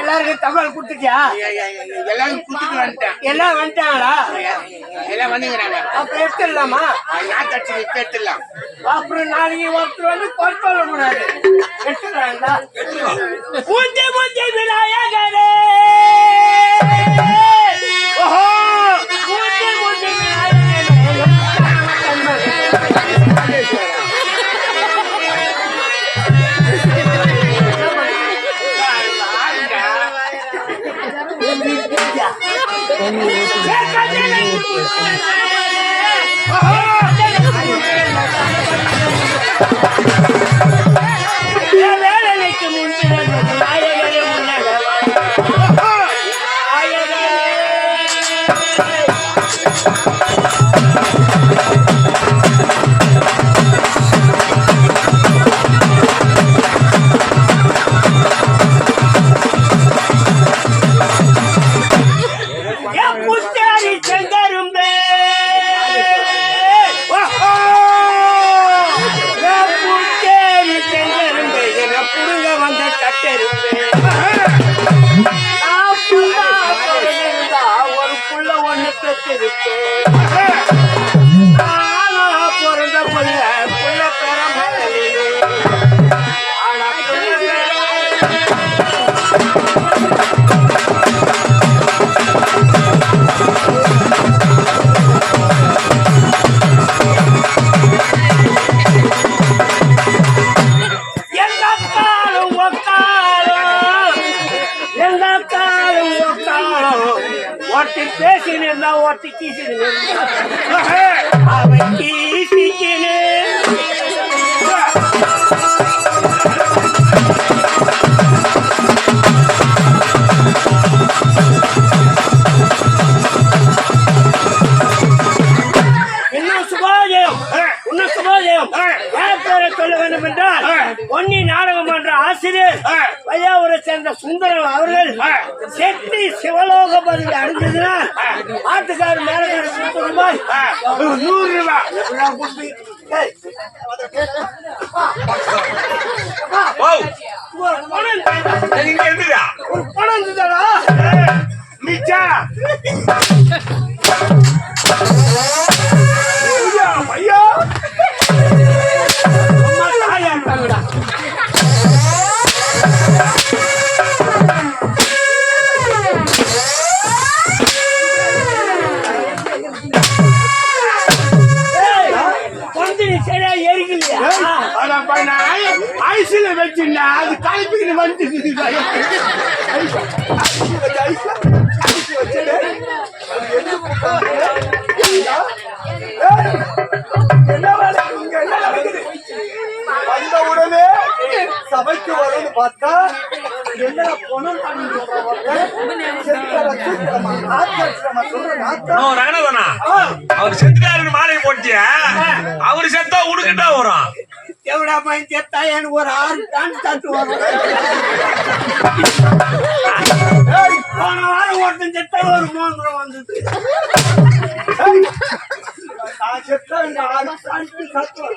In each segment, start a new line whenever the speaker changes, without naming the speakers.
எல்லாருக்கும் தகவல் கொடுத்துட்டியா?
எல்லாரும் குத்துட்டு வந்துட்டேன்.
எல்லாம் வந்துட்டாங்களா?
எல்லாம் வந்துங்கிறாங்க
அப்ப எடுத்துடலாமா?
நான் தச்சு கேட்டுலாம்
அப்புறம் நாளைக்கு ஒருத்தர் வந்து கூடாது விநாயகரே! வேலைக்கு வையாவூரை சேர்ந்த சுந்தரம் அவர்கள் செட்டி சிவலோக பதவி அடைஞ்சதுன்னா ஆட்டுக்காரர் மேலக்கார நூறு ரூபாய்
நூறு ரூபாய்
ஒரு பணம்
மிச்சா. ஐஸ்ல வச்சிருந்தேன் அது கலப்பிக்கிட்டு வந்துருக்குது
என்ன இங்க என்ன நடக்குது வந்த உடனே சபைக்கு வரும்னு பார்த்தா என்ன பொண்ணு
அவர் செத்துட்டாருன்னு மாலையை போட்டிய அவரு செத்தா உனக்குட்டா வரும்.
எவ்வளோ பையன் செத்தா எனக்கு ஒரு ஆறு டன் தட்டு வரும் போன வாரம் ஒருத்தன் செத்தா ஒரு மோந்திரம் வந்தது.
நான் செத்தா இங்க ஆறு சாணிக்கு சத்துவம்.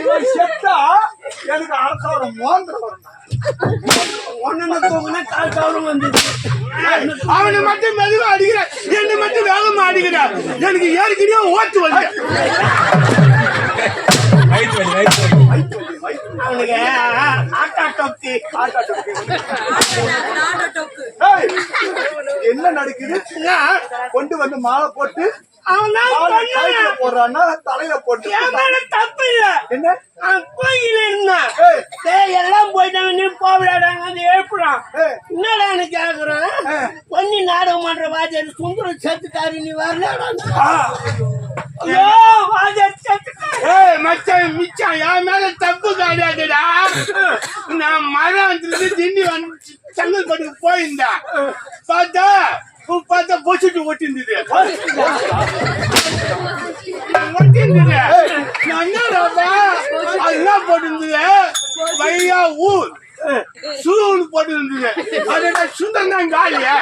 இவன் செத்தா எனக்கு அரசாங்கம் மோந்திரம் வரும்.
ஒன்னு தூங்குனா கால் கவரம் வந்தது
அவனை மட்டும் மெதுவா அடிக்கிறான் என்னை மட்டும் வேகமா அடிக்கிறான் எனக்கு ஏற்கனவே ஓட்டு வந்து
அவனுக்கு ஆட்டா டொப்பி
ஏய், என்ன நடக்குது? கொண்டு வந்து மாலை போட்டு
அவன்
போடுறான்னா தலையில போட்டு
தப்பு இல்ல.
என்ன?
அவன் கோயில இருந்தான். எல்லாம் போயிட்டாங்க நீ போவிடாடாங்க வந்து எழுப்புறான்.
ஏய்.
என்னடான்னு கேக்குறான். பொன்னி நாடகம் பண்ற வாத்தியார் சுந்தரம் செத்துட்டாரு நீ வரலடா. ஐயோ வாத்தியார் செத்துட்டாரு.
ஏய் மச்சான் மிச்சான் என் மேல தப்பு கிடையாதுடா. நான் மரம் வந்து திண்டி வந்து செங்கல்பட்டுக்கு போயிருந்தேன். பார்த்தா பார்த்தா பொசிட்டு நான் என்னடாப்பா அதெல்லாம் போட்டிருந்தது. வையா ஊர். சூன்னு போட்டு இருந்தது. அதோட சுந்தரம் தான் காலியா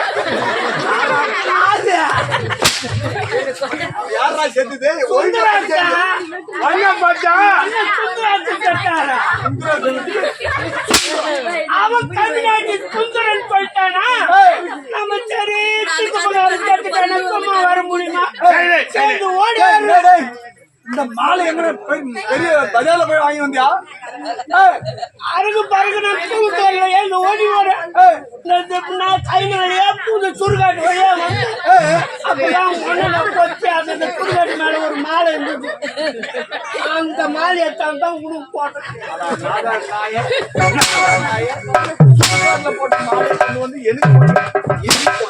யாரா செத்துது?
அண்ணன் பார்த்தா?
அவன் தமிழ்நாட்டு சுந்தரன் போயிட்டானா? நம்ம சரி வர முடியுமா? ஓடி
இந்த மாலை எங்க பெரிய பஜார்ல போய் வாங்கி வந்தியா?
அருகு பருகு நான் ஓடி வரேன் நான் கை வழியா புது சுடுகாட்டு வழியா அப்பதான் ஒண்ணுல போச்சு அந்த சுடுகாட்டு மேல ஒரு மாலை இருந்தது. அந்த மாலையை தான் தான் உனக்கு போட்டேன்.
போட்ட மாலை வந்து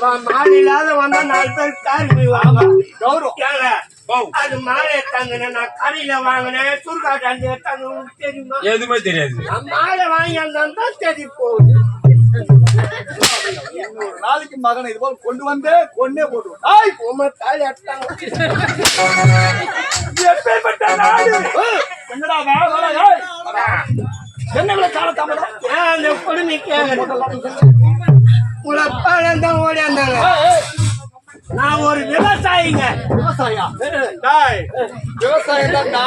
வா- மாலை இல்லாத வந்தா நாலு பேர் காரி போய் வாங்க.
கௌரவம்
அது மாலை தாங்க நான் கடையில வாங்கினேன். அந்த எடுத்தாங்க. உங்களுக்கு தெரியுமா?
எதுவுமே தெரியாது.
நான் மாலை வாங்கி அந்த தெரி போகுது
நாளைக்கு மகனை இது போல கொண்டு வந்து கொன்னே போட்டுருவோம் ஏய்,
உமா தாலி?
ஏய், என்னடா வே, வேலை, ஏய். என்ன
அந்த கொடுமை கேக்குறேன் உங்களை பாடம் தான்
ஏய், ஏய்,
நான் ஒரு விவசாயிங்க
விவசாயம் தான்டா.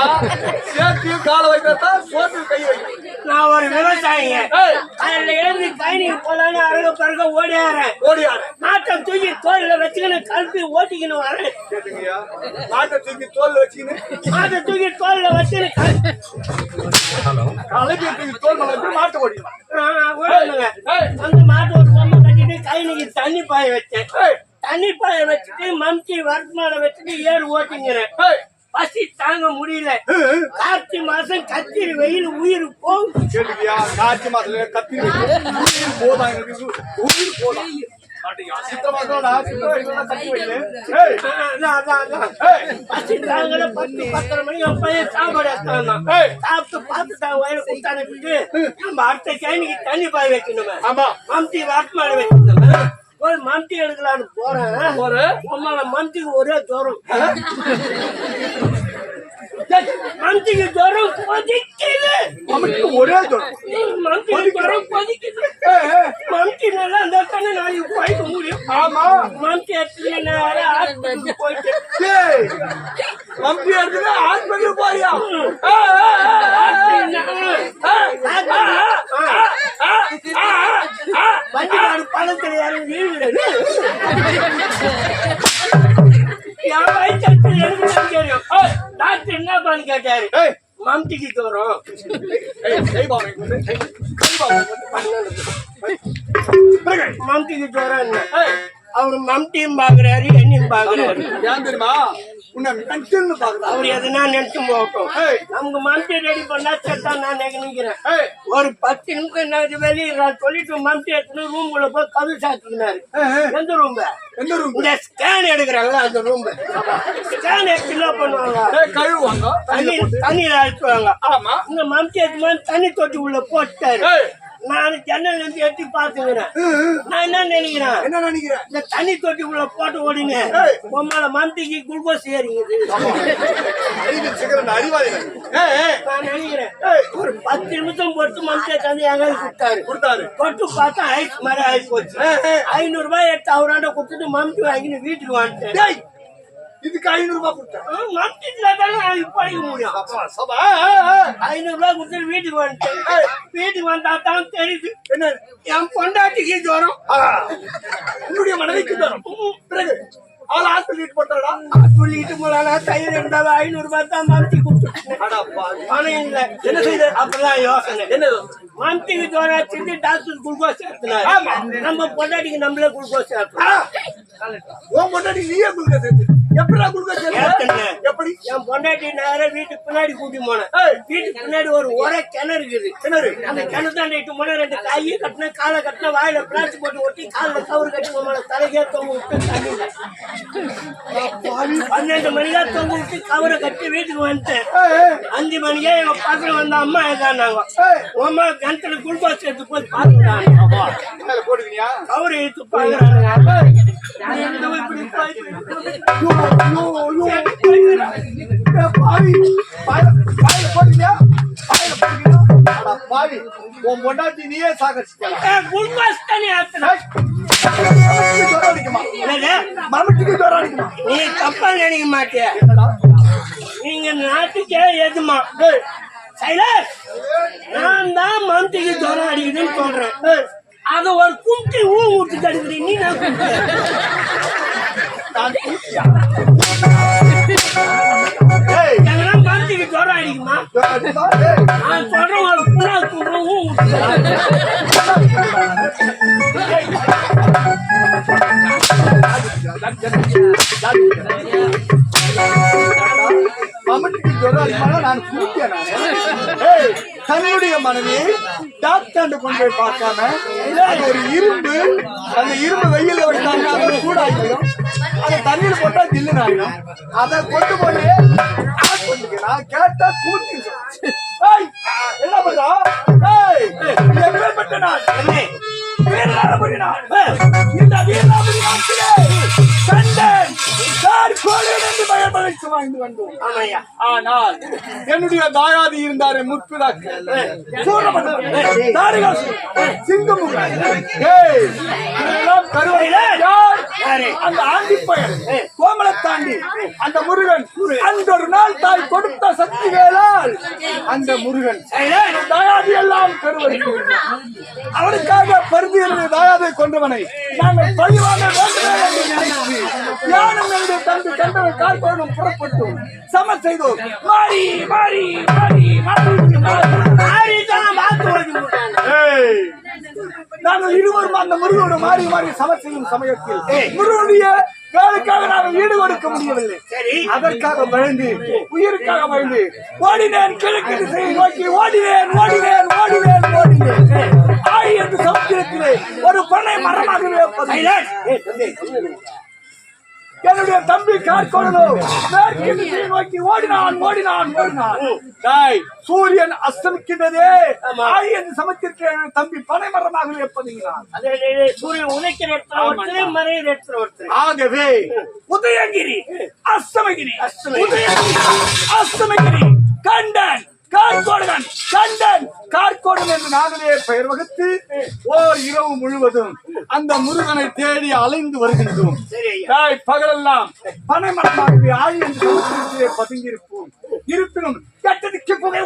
சேத்தியும் காலை வைக்கிறதா, சோத்துக்கு கை.
நான் ஒரு விவசாயிங்க அதுல எழுந்து கைனிக்கு போலான்னு அருக பருக ஓடியாரேன்
ஓடியாரு.
நாட்டை தூக்கி தோல்ல வச்சுக்கின்னு கல்பி ஓட்டிக்கின்னு வரேன்?
மாட்டை தூக்கி தோல்ல வச்சுக்கின்னு,
நாட்டை தூக்கி தோல்ல வச்சுன்னு கல்-
களைப்பை தூக்கி தோல் வச்சு மாட்டை. ஏய்,
அந்த மாட்டு ஒரு பொம்மை கட்டிட்டு கைனிக்கு தண்ணி பாய வச்சேன் தண்ணி பாய வச்சுட்டு மம்டி வர்த்தமான வச்சுட்டு ஏறு ஓட்டிங்கிறேன். பசி தாங்க முடியல. கார்த்தி மாசம் கத்திரி வெயில் உயிர் போகும்.
கேட்டுக்கியா? கார்த்திகை மாசத்துல கத்தி வைக்கணும். உயிர் போதா எனக்கு, உயிர் போதா.
சாப்பிட்டு பார்த்துட்டான் வயிறு கொடுத்து அனுப்பிட்டு நம்ம அடுத்த கேணிக்கு தண்ணி பாய் வைக்கணுமே.
ஆமா.
மம்டி வாட்மாடு வைக்கணுமே போய் மம்டி எடுக்கலான்னு போறேன்.
போறேன்.
உமால மம்டிக்கு ஒரே ஜுரம். மம்டிக்கு ஜுரம் கொதிக்குது
அவனுக்கு ஒரே ஜுரம்.
மம்டிக்கு ஜுரம் கொதிக்குது போய்க்க முடியும்
ஆமா
மம்டி எடுத்து நேரம் ஹாஸ்பிட்டலுக்கு போயிட்டு
கம்பி எடுத்துட்டு ஹாஸ்பிட்டல் போறியா ஏய், ஏய், ஏய்,
என் வயிற்று எனக்கு தெரியும். டாக்டர் என்னப்பான்னு கேட்டாரு மம்டிக்கு தோறும்
ஏய், கை பாவனை
அவரு மம்டியும் பாக்குறாரு என்னையும் பாக்குறாரு
ஏன் தெரியுமா? உன்னை
அவர் எதுனா நினைச்சு போட்டோம். நமக்கு மம்டி ரெடி பண்ணா செத்தா நான் நினைக்கிறேன். ஒரு பத்து நிமிஷம் என்ன வெளியே நான் சொல்லிட்டு மம்டி எடுத்துன்னு ரூம் குள்ள போய் கதவு
ஏய்,
எந்த ரூம்
எந்த ரூம்
இந்த ஸ்கேன் எடுக்கிறாங்களா அந்த ரூம் ஸ்கேன் எடுத்து என்ன பண்ணுவாங்க?
கழுவுவாங்க.
தண்ணி தண்ணியில அழைச்சுவாங்க
ஆமா.
இந்த மம்டி எடுத்து தண்ணி தொட்டி உள்ள போட்டாரு. நான் ஜன்னல் இருந்து எட்டி பாத்துக்கிறேன் நான் என்ன நினைக்கிறேன்?
என்ன நினைக்கிற
இந்த தண்ணி தொட்டி உள்ள போட்டு ஓடிங்க
ஏய்.
உமால மம்டிக்கு குளுக்கோஸ் ஏறிங்குது
ஏய்,
நான் நினைக்கிறேன். ஒரு பத்து நிமிஷம் பொறுத்து மம்டியை தந்து எங்க கொடுத்தாரு.
கொடுத்தாரு.
தொட்டு பார்த்தா ஐஸ் மாதிரி ஆகி போச்சு ஐநூறு ரூபாய் எடுத்து அவராண்ட கொடுத்துட்டு மம்டி வாங்கிட்டு வீட்டுக்கு வந்துட்டேன்.
இதுக்கு ஐநூறு ரூபாய் கொடுத்தேன்.
படிக்க முடியும்? ஐநூறு ரூபாய் கொடுத்துட்டு வீட்டுக்கு வந்துட்டேன். வீட்டுக்கு வந்தா தான் தெரியுது.
என்ன?
என் பொண்டாட்டிக்கு ஜுரம்.
உன்னுடைய மனைவிக்கு தரும் பிறகு? அவள் ஹாஸ்பிட்டல் போட்டாடா
சொல்லிட்டு போலாம் கையில் இருந்தாலும் ஐநூறு ரூபாய் தான்
அடா பாவி.
பணம் இல்லை. என்ன செய்த? அப்பதான் யோசனை.
என்னது?
ஜுரம் வச்சுட்டு டாக்டர் குளுக்கோஸ் சேர்த்துனாரு
ஆமா.
நம்ம பொண்டாட்டிக்கு நம்மளே குளுக்கோஸ் சேர்த்தோம்
ஆ, உன் பொண்டாட்டி நீயே குளுக்க சேர்த்து எப்படிடா சேர்த்து
ஏத்தனேன்.
எப்படி?
என் பொண்டாட்டி நேரம் வீட்டுக்கு பின்னாடி கூட்டி போனேன். வீட்டுக்கு பின்னாடி ஒரு ஒரே கிணறு இருக்குது.
கிணறு?
அந்த கிணறு தான் இட்டு போன ரெண்டு கையை கட்டின காலை கட்டின வாயில பிளாஸ்டிக் போட்டு ஒட்டி காலில் கவுரு கட்டி உங்களோட தலைக்கே தொங்க விட்டு தண்ணியில பன்னெண்டு மணிக்கா தொங்க விட்டு கவரை கட்டி வீட்டுக்கு வந்துட்டேன். அஞ்சு மணிக்கே எங்க பக்கத்துல வந்த அம்மா
ஏய்.
அம்மா கிணத்துல குளுக்கோஸ் எடுத்து போய் பாத்துட்டாங்க
மேல போடுவியா. ஏய், பாவி. உன் பொண்டாட்டி நீயே சாகரிச்சிக்கலாம்
ஆத்துன.
ஜுரம் அடிக்குமா?
நீ தப்பா நினைக்க மாட்டிய?
என்னடா?
நீங்க நாட்டுக்கே எதுமா? நான் தான் மந்திக்கு ஜுரம் அடிக்குதுன்னு சொல்றேன். அத ஒரு கும்டி ஊ விட்டு அடிக்கிறீ நீ நான் எங்கன்னா ஜுரம் அடிக்குமா? சொல்றேன் ஒரு புண்ணா கும்பிடும் ஊ விட்டு
மம்முட்டிக்கு ஜுரம் அடிக்குமா? நான்? ஏய், தன்னுடைய மனைவி டாக்டர் கொண்டு போய் பார்க்காம அது ஒரு இரும்பு அந்த இரும்பு வெயில்ல வைத்தாங்க அது சூடாகிடும். அதை தண்ணியில போட்டா ஆகிடும். அதை கொண்டு போய் நான் கேட்டா கூட்டி என்ன பண்றா? வீரநாதபுரி நாள். இந்த வீரநாதபுரி நாட்டிலே கண்டன் வாழ்ந்து வந்தோம் ஆனால் என்னுடைய தாயாதி இருந்தாரு யாரு? அந்த ஆண்டி பயல் கோமலை தாண்டி அந்த முருகன் அந்த ஒரு நாள் தாய் கொடுத்த சக்தி வேளால் அந்த முருகன் தாயாதி எல்லாம் கருவறுக்கிறது அவனுக்காக பருந்தியருடைய தாயாதை கொண்டவனை நாங்கள் பழிவாங்க வேண்டுமே என்று நினைத்து தியானம் என்று தந்து கண்டவன் காற்பவனும் புறப்பட்டோம் சம செய்தோம் மாறி மாறி மாறி மாறி நாங்கள் இருவரும் அந்த முருகனோடு மாறி மாறி சம செய்யும் சமயத்தில் முருகனுடைய வேலைக்காக நாங்கள் ஈடு கொடுக்க முடியவில்லை அதற்காக பயந்து உயிருக்காக பயந்து ஓடினேன் கிழக்கு திசையை நோக்கி ஓடினேன் ஓடினேன் ஓடினேன் ஓடினேன். ஆய் என்று சமுத்திரத்திலே ஒரு பண்ணை மரமாகவே
சைலஸ்
என்னுடைய தம்பி கார்கோடலோ. மேற்கு திசையை நோக்கி ஓடினான் ஓடினான் ஓடினான். சூரியன் அஸ்தமிக்கின்றதே. ஆய் என்று சமுத்திரத்திலே என் தம்பி பனை மரமாகவே பதுங்கினான்
அதே அதே, அதே, சூரியன் உதைக்கிற ஒருத்தர் இடத்துல ஒருத்தர்
ஆகவே உதயகிரி அஸ்தமகிரி. உதயகிரி அஸ்தமகிரி. கண்டன். கண்டன் கார்கோடன் என்று நாங்களே பெயர் வகுத்து ஓர் இரவு முழுவதும் அந்த முருகனை தேடி அலைந்து வருகின்றோம். பகலெல்லாம் பனைமரமாகவே ஆய் என்று சமுத்திரத்திலே பதுங்கியிருப்போம். இருப்பினும் கட்டடிக்கு புகை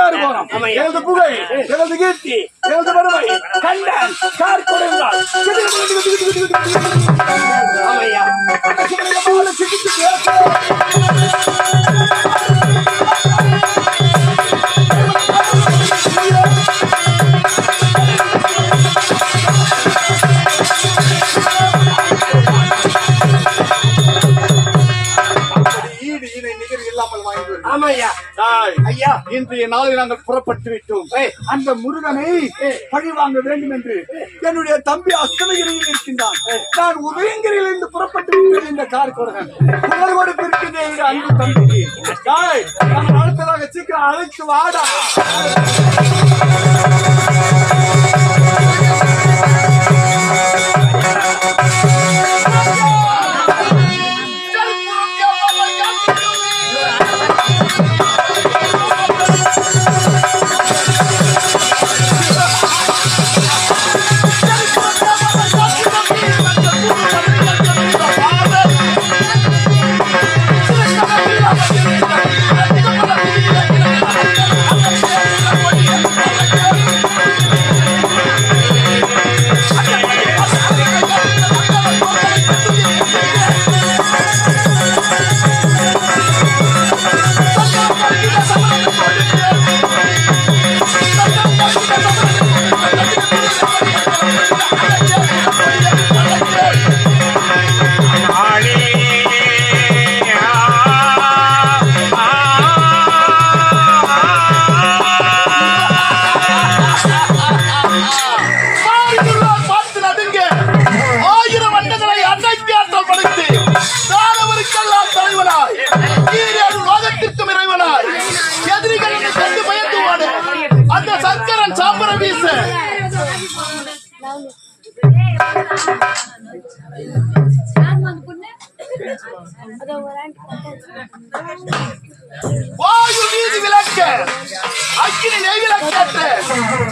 பதினாறு கோணம். எனது புகை எனது கீர்த்தி எனது வறுமை கண்டன் கார் கொடுங்கள்
ஆமாய்யா
ஈடு இன்றைய நாளில் நாங்கள் புறப்பட்டு விட்டோம். அந்த முருகனை பழி வாங்க வேண்டும் என்று என்னுடைய தம்பி அஸ்தமகிரியில் இருக்கின்றான். நான் உதயங்கிரியில் இருந்து புறப்பட்டு விட்டேன் இந்த கார் கொடுகன். புகழ் கொடுத்திருக்கின்ற என்னுடைய அன்பு தம்பிக்கு. நம்ம அடுத்ததாக சீக்கிரம் அழைத்து வாடா.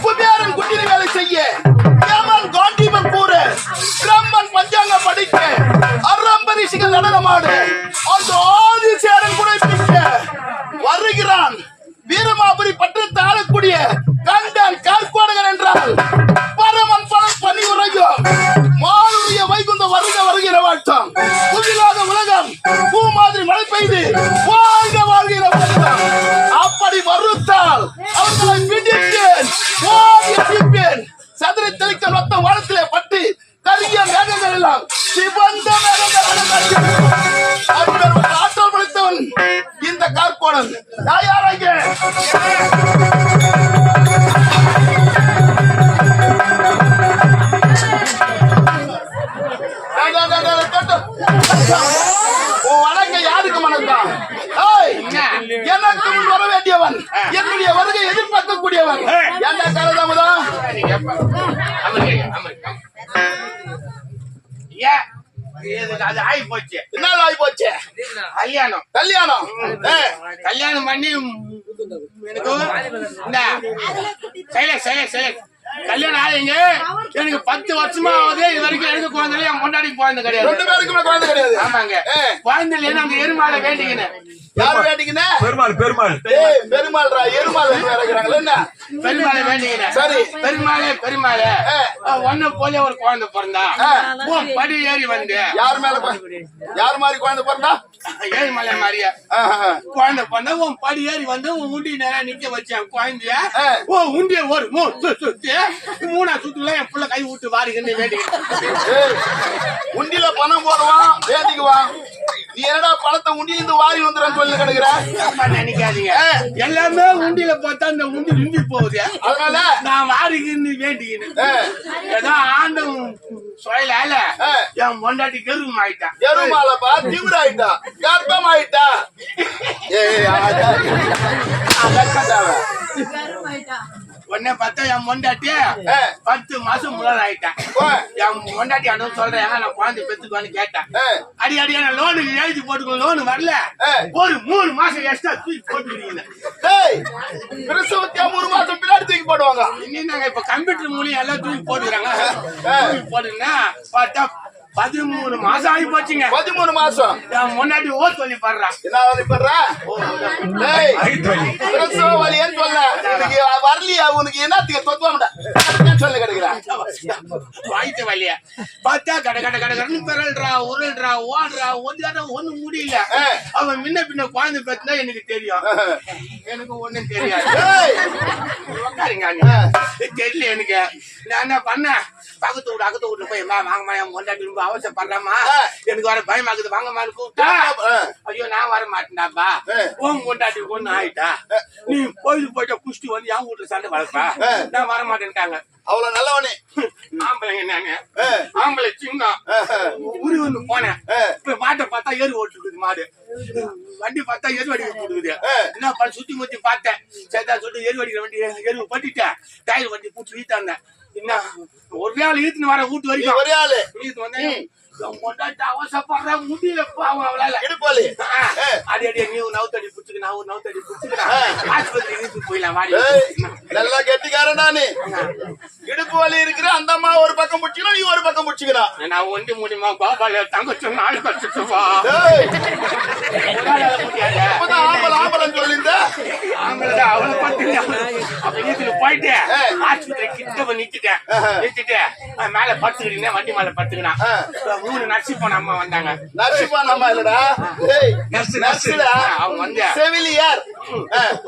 குபேரன் குட்டினி வேலை செய்ய. யமன் காண்டிபன் கூற. பிரம்மன் பஞ்சாங்க படிக்க. அரம்பரிசிகள் நடனமாடு. அந்த ஆதிசேரன் குறைப்பிக்க வருகிறான். வீரமாபுரி பட்டத்தை ஆளக்கூடிய கண்டன் கார்கோடகன் என்றால் பரமன் பலம் பணி உரையும். மானுடைய வைகுந்த வருக வருகிற வாட்டம் புதிலாத உலகம் பூ மாதிரி மழை பெய்து இந்த
சைல சைல சைல கல்யாணம் ஆகுங்க எனக்கு பத்து வருஷமா ஆகுது. இது வரைக்கும் எனக்கு குழந்தை என் கொண்டாடி குழந்தை கிடையாது.
ரெண்டு பேருக்குமே குழந்தை கிடையாது.
ஆமாங்க. குழந்தை இல்லைன்னு அந்த எருமாலை வேண்டிக்கினேன்.
யார் வேண்டிங்கன்னு
பெருமாள் பெருமாள்.
ஏய் பெருமாள்ரா எருமாள் இறக்குறாங்களே என்ன?
பெருமாளை வேண்டிக்கினேன்.
சரி.
பெருமாளே பெருமாளே. ஒன்னு போல ஒரு குழந்தை பிறந்தா. உன் படி ஏறி வந்து.
யார் மேல யார் மாதிரி குழந்தை பிறந்தா?
ஏழுமலை மாதிரியா.
ஆஹா.
குழந்தை பண்ண உன் படி ஏறி வந்து உன் உண்டி நேரம் நிக்க வச்சேன் குழந்தைய. உன் உண்டிய ஒரு மூ சுத்தி மூணா சுத்துல என் புள்ள கை விட்டு வாரிங்கன்னு வேண்டிக்கிட்டேன்
ஏய், உண்டியில பணம் போடுவான் வேண்டிக்குவான் நீ என்னடா பணத்தை உண்டியிலிருந்து வாரி வந்துடுறேன்னு சொல்லி கிடக்குற?
நினைக்காதீங்க. எல்லாமே உண்டியில பார்த்தா அந்த உண்டி நின்றி போகுது.
அதனால?
நான் வாரிக்கின்னு வேண்டிக்கின்னு. ஏதோ ஆண்டவன் சொயலால. என் பொண்டாட்டி கருவம் ஆயிட்டான்
எருமாலப்பா திமிராயிட்டா கர்ப்பம் ஆயிட்டா. ஏய் ஆடா.
உடனே பார்த்தா என் பொண்டாட்டி
ஆ.
பத்து மாசம் முன்னாள் ஆயிட்டான். என் பொண்டாட்டி அனும் சொல்றேன். ஏங்க நான் குழந்தை பெத்துக்குவான்னு கேட்டேன். அடி அடி நான் லோனுக்கு எழுதி போட்டுக்கோ லோனு வரல. ஒரு மூணு மாசம் எக்ஸ்ட்ரா தூக்கி போட்டுக்கிறீங்க.
பிரசவத்தியா மூணு மாசம் பின்னாடி தூக்கி போடுவாங்க.
இன்னும் நாங்க இப்ப கம்ப்யூட்டர் மூலியம் எல்லாம் தூக்கி போட்டுக்கிறாங்க. தூக்கி போட்டுன்னா பார்த்தா பதிமூணு மாசம் ஆகி போச்சுங்க.
பதிமூணு மாசம்.
முன்னாடி ஓ சொல்லி பாடுறான்
என்ன வலி பண்ற டேய்,
ஐத்தொழி.
பிரசவ வலின்னு சொல்ல. உனக்கு வரலையா? உனக்கு என்னத்துக்கு தொத்துவாமடா சொல்லி கிடைக்கிறான்
வாய்த்த வழிய பார்த்தா கட கட கட கடன்னு பிறல்றா உருள்றா ஓடுறா ஒன்றாட ஒண்ணு முடியல. அவன் முன்ன பின்ன குழந்தை பேத்துனா எனக்கு தெரியும். எனக்கு ஒண்ணும் தெரியாது. உட்காருங்க. தெரியல எனக்கு. நான் என்ன பண்ணேன்? பக்கத்து வீடு அக்கத்து வீட்டுல போய் வாங்கம்மா என் கொண்டாட்டி
ஆ.
எனக்கு வர பயமாக்குது. வாங்கம்மான்னு கூப்பிட்டா.
ஆ.
ஐயோ நான் வர மாட்டேன்டாப்பா. உன் கொண்டாட்டி ஒண்ணு ஆயிட்டா. நீ கோயிலுக்கு போயிட்ட குஷ்டி வந்து என் வீட்டுல சண்டை வளர்ப்பா. நான் வர மாட்டேன்ட்டாங்க.
அவ்வளவு நல்லவனே.
ஆம்பளை சின்ன. உரி ஒண்ணு போனேன். இப்ப மாட்டை பார்த்தா ஏறு ஓட்டுக்குது மாடு. வண்டி பார்த்தா எரு வடிக்க போடுக்குது
ஆ.
என்ன பண்ண சுத்தி முத்தி பார்த்தேன். சரிதான் சொல்லிட்டு எரு வடிக்கிற வண்டி எரு பட்டிட்டேன் டயர் வண்டி பூச்சி வீத்தாங்க என்ன ஒரு நாள் ஈத்துன்னு வர வீட்டு வரைக்கும்.
ஒரே ஆளு.
ஈத்து வந்தேன். புடிச்சுக்கிறேன்
நல்லா கெட்டிக்காரன் நானு. இடுப்பு வலி இருக்கிற அந்த அம்மா ஒரு பக்கம் முடிச்சுக்கணும் நீ ஒரு பக்கம் முடிச்சுக்கிறான்
நான் ஒண்டி முடியுமா கோபால தங்கச்சு நாலு கச்சுவா
டேய்,
முடியாது.
இப்பதான் ஆம்பளை
அவளை பார்த்து அப்ப வீட்டுக்கு போயிட்டு. ஆஸ்பத்திரி கிட்ட போய் நிறுத்திட்டேன் நிறுத்திட்டு மேல படுத்துக்கிட்டீங்க வண்டி மேல படுத்துக்கினான்
ஆ.
மூணு நர்சி போன அம்மா வந்தாங்க.
நர்சிப்பா நம்ம இல்லடா. டேய்,
நர்சு,
நர்சுடா.
அவங்க வந்து
செவிலியர்.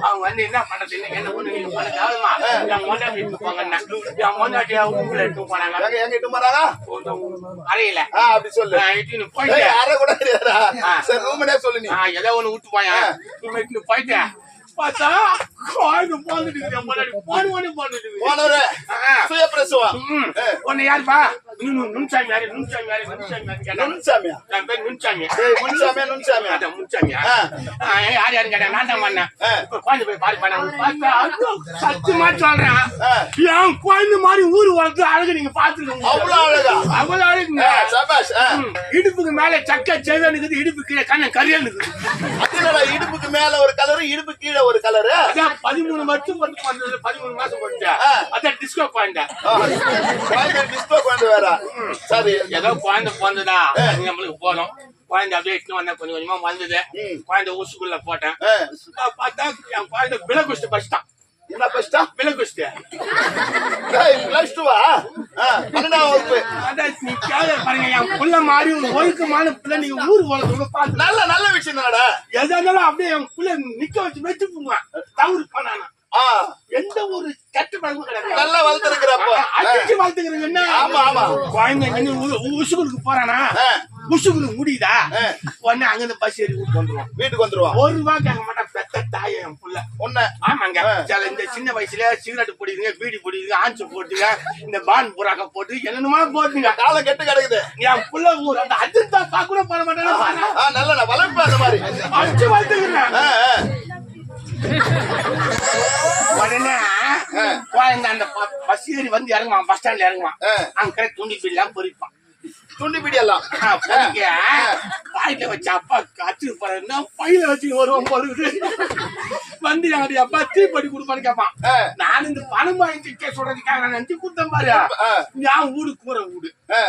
அவங்க வந்து என்ன பண்றது? என்ன ஒண்ணு நீங்க பண்ண கவனமா என் மொண்டாட்டி இட்டு போங்கன்னா என் மொண்டாட்டியா உங்களை எடுத்து போனாங்க.
எங்க இட்டு போறாங்க?
அறையில.
அப்படி சொல்லு.
இட்டுன்னு போயிட்டு.
அரை கூட கிடையாதுடா
ஆ.
சரி ரூமனே சொல்லு நீ.
ஏதோ ஒண்ணு விட்டு போயா இட்டுன்னு போயிட்டு. பார்த்தா குழந்தை போந்துட்டு மொண்டாட்டி போன ஒண்ணு போந்துட்டு
போனவரு. சுய பிரசவம்.
உன்னை யாருப்பா நுண்சாமி யாரு? நுண்சாமி யாரு? நுண்சாமி யாரு?
முன்சாமியா
என் பேர் நுண்சாமி.
முன்சாமியா நுண்சாமியா?
அதான் முன்சாமியா. யார் யாரு கேட்டா? நான் தான் பண்ணேன். போய் பாரு பண்ண சத்தியமா சொல்றேன். என் குழந்தை மாதிரி ஊரு வளர்த்து அழகு நீங்க பாத்துருக்கீங்க
அவ்வளவு அழகா?
அவ்வளவு அழகுங்க. இடுப்புக்கு மேல சக்க செதனுக்குது இடுப்பு கீழே கண்ண கரியல் இருக்குது
இடுப்புக்கு மேல ஒரு கலரு இடுப்பு கீழே ஒரு கலரு
அதான் பதிமூணு வருஷம் கொண்டு பதிமூணு மாசம்
ஆ.
அதான் டிஸ்கோ குழந்தை
டிஸ்கோ குழந்தை வேற. சரி.
ஏதோ குழந்தை அது நம்மளுக்கு போனோம் குழந்தை அப்படியே இட்டுன்னு வந்தா கொஞ்சம் கொஞ்சமா வந்தது. குழந்தை ஊசுக்குள்ள போட்டேன். பார்த்தா என் குழந்தை விலகுஷ்டு பஸ்டான்
என்ன பஸ்டா
விலகுஷ்டு
பிளஸ் டூவா பன்னெண்டாம் வகுப்பு
அதான் நீ கேளு பாருங்க என் புள்ள ஒரு ஒழுக்கமான பிள்ளை நீங்க ஊர் பார்த்து
நல்ல நல்ல விஷயம் தானடா
எதா இருந்தாலும் அப்படியே என் புள்ள நிக்க வச்சு வச்சு போங்க தவறு பண்ணானா எந்த ஒரு கெட்ட பழக்கமும் கிடையாது.
நல்லா வளர்த்துருக்கிறப்போ.
அடிச்சு வளர்த்துக்கிறது என்ன?
ஆமா, ஆமா.
குழந்தை வந்து உ- உசுகுலுக்கு போறானா?
ஆ.
உசுகுலுக்கு முடியுதா. உடனே அங்கிருந்து பஸ் ஏறி வீட்டுக்கு வந்துருவான்
வீட்டுக்கு வந்துருவான்
ஒரு ரூபா கேட்க மாட்டான் பெத்த தாய் என் புள்ள.
ஒண்ணு.
ஆமாங்க. சில இந்த சின்ன வயசுல சிகரெட் பிடிக்குங்க பீடி பிடிக்குங்க ஆஞ்சு போட்டுங்க இந்த பான் புறாக்க போட்டு என்னென்னமா போட்டுங்க.
காலம் கெட்டு கிடக்குது.
என் புள்ள ஊர் அந்த அஜந்தா பார்க்க கூட பண்ண மாட்டாங்க
ஆ நல்ல வளர்ப்பு அந்த மாதிரி.
அடிச்சு வளர்த்துக்கிறேன். உடனே குழந்தை அந்த பஸ் ஏறி வந்து இறங்குவான் பஸ் ஸ்டாண்ட்ல இறங்குவான். அங்க துண்டி பில்லாம் பொறிப்பான்.
துண்டி பிடி எல்லாம்
ஆ, பொறிக்க பாயில வச்ச அப்பா அச்சு போறேன்னா பையில வச்சு வருவான் பொழுது வந்து எங்க அப்பா தீப்படி கொடுப்பான்னு கேட்பான். நான் இந்த பணம் வாங்கி கேஸ் சொல்றதுக்காக நான் நினைச்சு கொடுத்தேன் பாரு. நான் வீடு கூற
ஆ,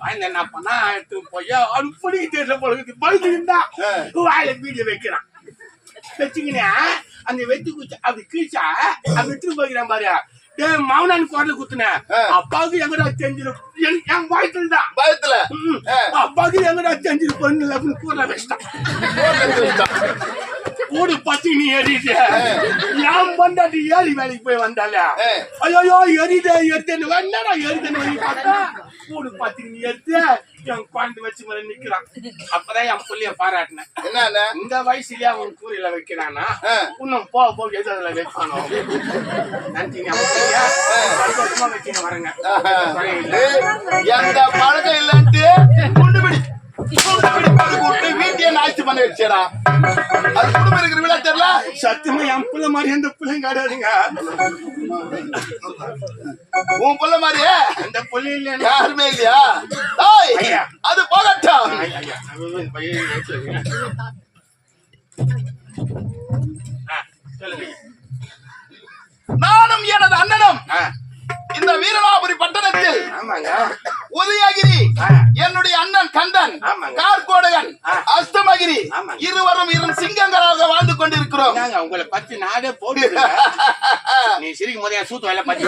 வாயில என்ன பண்ணா எடுத்து போய் அடுப்படி தெரியல பொழுது பழுது இருந்தா வாயில பீடிய வைக்கிறான். வச்சுக்கினே அந்த வெட்டி குச்சி அப்படி கீழ்ச்சா? அப்படி எடுத்துட்டு போய்க்கிறான் பாரு ஏன் மௌனான் குரல் குத்துன.
ஆ.
அப்பாவுக்கு எங்கடா தெரிஞ்சிடும் என் தான்.
பயத்துல. ஆ.
அப்பாவுக்கு எங்கடா தெரிஞ்சிரு பொண்ணு அப்படின்னு கூற வச்சிட்டான் கூடு பத்தி நீ எரியுது நான் பண்டாட்டி ஏறி வேலைக்கு போய் வந்தால. ஐயோ எரியுது எரிதுன்னு என்னடா எரிதுன்னு பார்த்தா? கூடு பத்தி நீ எடுத்து என் குழந்தை வச்சு மேல நிக்கிறான்? அப்பதான் என் புள்ளைய பாராட்டினேன்.
என்ன
இந்த வயசுலயே அவன் கூரையில வைக்கிறானா. இன்னும் போக போக எது அதுல வைப்பானோ? வச்சுங்க வரேங்க.
எந்த பழக்கம் இல்லன்ட்டு? வீட்டையே நாய்ச்சி பண்ண வச்சேடா அது குடும்பம் இருக்கிற விழா தெரியல
சத்தியமா என் பிள்ளை மாதிரி எந்த கிடையாதுங்க.
உன் புள்ள மாதிரியே?
அந்த பிள்ளை இல்லையா?
யாருமே இல்லையா. அது போகட்டும். நானும் எனது அண்ணனும் இந்த வீரலாபுரி பட்டணத்தில் உதயகிரி. என்னுடைய அண்ணன் கந்தன். கார்கோடகன்
ஆ.
அஸ்தமகிரி. இருவரும் இரு சிங்கங்களாக வாழ்ந்து கொண்டிருக்கிறோம்
உங்களை பத்தி நாடே போட்டு நீ சிரிக்கும் போது சூத்து வேலை பத்தி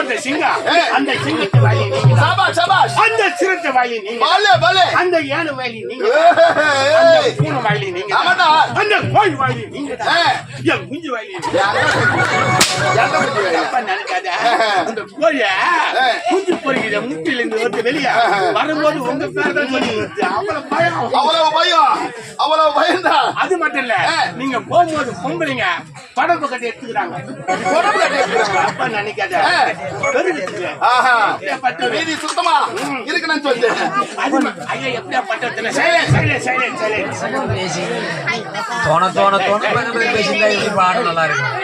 அது சிங்கம். அந்த சிங்கத்து நீங்க தான்.
சபாஷ் சபாஷ்
அந்த சிறுத்தை வாயி நீங்க தான்.
பலே பலே
அந்த ஏனு நீங்க தான். அந்த. பூனை வாயி நீங்க. அந்த வாயி நீங்க. என் குஞ்சு வாயி நீங்க குஞ்சு பொறிக்கிற முட்டில இருந்து வந்து வெளியே வரும்போது உங்க பேர் தான் சொல்லி வருது அவ்வளவு பயம்.
அவ்வளவு பயம் அவ்வளவு பயம்தான்.
அது மட்டும் இல்ல நீங்க போகும்போது பொம்பளைங்க படப்பு கட்டி எடுத்துக்கிறாங்க. தப்பா நினைக்காத?
வீதி சுத்தமா இருக்குன்னு
அது ஐயா, எப்படியாப்பட்டதுன்னு silence, silence, silence, silence.
தோண. தோண தோண. கொஞ்சம் பேசியிருந்தா எப்படி பாடம் நல்லா இருக்கும்.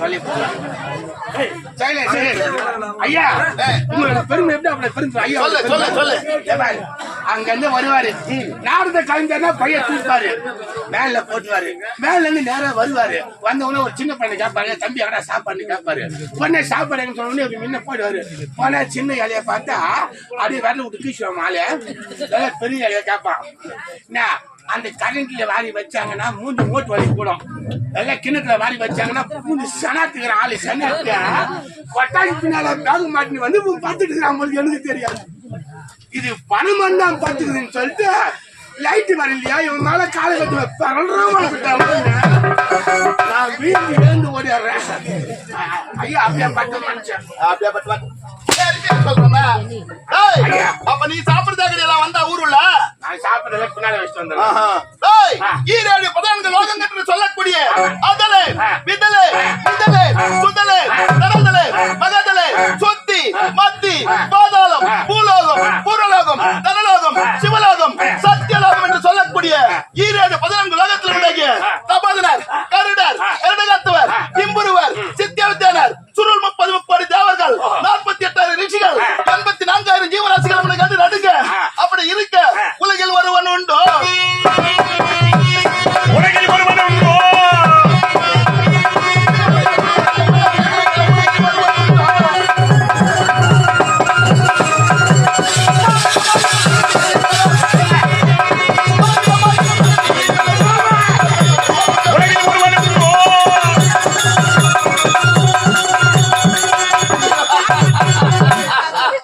சொல்லி போலாம். ஐயா உங்களோட பெருமை எப்படி அப்படி பெருமை ஐயா
சொல்லு, சொல்லு,
அங்க இருந்து வருவாரு நாரத கலைஞர்னா பையன் தூக்காரு மேல போட்டுவாரு மேல இருந்து நேரா வருவாரு வந்தவொடனே ஒரு சின்ன பையனை கேட்பாரு தம்பி எங்கடா சாப்பாடு கேட்பாரு உடனே சாப்பாடு எங்க சொன்ன உடனே முன்ன போயிடுவாரு போனா சின்ன இலைய பார்த்தா அப்படியே வரல விட்டு கீசுவான் மாலை பெரிய இலைய கேட்பான் என்ன அந்த கரண்ட்ல வாரி வச்சாங்கன்னா மூஞ்சி மூட்டு வலி கூடும் எல்லாம் கிணத்துல வாரி வச்சாங்கன்னா மூஞ்சி சனாத்துக்கிற ஆளு சனாத்து கொட்டாய் பின்னால பேக மாட்டினு வந்து பார்த்துட்டு இருக்கிறான் எனக்கு தெரியாது. இது பணம் தான் பார்த்துக்குதுன்னு சொல்லிட்டு லைட் வரலையா இவன் மேல காலை கட்டு பரல்றான் நான் வீட்டு எழுந்து ஓடிடுறேன் ஐயா அப்படியே பட்ட மனுஷன்
அப்படியே பட்டு. அப்ப நீ சாப்பிடுறதாக எல்லாம் வந்தா ஊருல
நான் வச்சுட்டு
ஈரேழு என்று சொல்லக்கூடிய அதனை விதலே விதலே சுதலே நடந்தலே